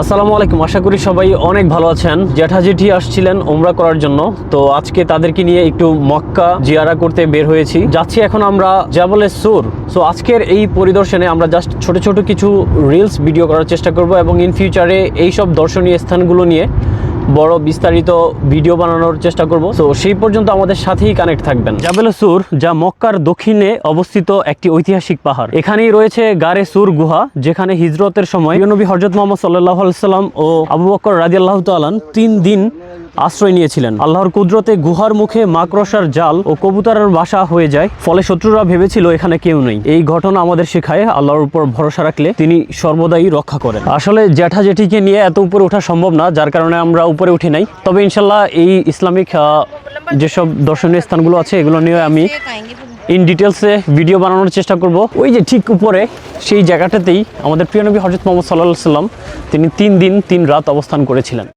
আসসালামু আলাইকুম। আশা করি সবাই অনেক ভালো আছেন। জ্যাঠা জেঠি আসছিলেন ওমরা করার জন্য। তো আজকে তাদেরকে নিয়ে একটু মক্কা জিয়ারা করতে বের হয়েছি। যাচ্ছি এখন আমরা জাবলে সুর। সো আজকের এই পরিদর্শনে আমরা জাস্ট ছোট ছোট কিছু রিলস ভিডিও করার চেষ্টা করব এবং ইন ফিউচারে এইসব দর্শনীয় স্থানগুলো নিয়ে বড় বিস্তারিত ভিডিও বানানোর চেষ্টা করব। তো সেই পর্যন্ত আমাদের সাথেই কানেক্ট থাকবেন। জাবেল সুর, যা মক্কার দক্ষিণে অবস্থিত একটি ঐতিহাসিক পাহাড়। এখানেই রয়েছে গারে সুর গুহা, যেখানে হিজরতের সময় নবী হজরত মোহাম্মদ সাল্লাহ সাল্লাম ও আবু বক্কর রাজি আল্লাহ তালান তিন দিন আশ্রয় নিয়েছিলেন। আল্লাহর কুদরতে গুহার মুখে মাকড়সার জাল ও কবুতরের বাসা হয়ে যায়। ফলে শত্রুরা ভেবেছিল এখানে কেউ নেই। এই ঘটনা আমাদের শেখায় আল্লাহর উপর ভরসা রাখলে তিনি সর্বদাই রক্ষা করেন। আসলে জ্যাঠা জেঠিকে নিয়ে এত উপরে ওঠা সম্ভব না, যার কারণে আমরা উপরে উঠি নাই। তবে ইনশাল্লাহ এই ইসলামিক যেসব দর্শনীয় স্থানগুলো আছে, এগুলো নিয়ে আমি ইন ডিটেলসে ভিডিও বানানোর চেষ্টা করব। ওই যে ঠিক উপরে, সেই জায়গাটাতেই আমাদের প্রিয় নবী হজরত মোহাম্মদ সাল্লাহ সাল্লাম তিনি তিন দিন, তিন রাত অবস্থান করেছিলেন।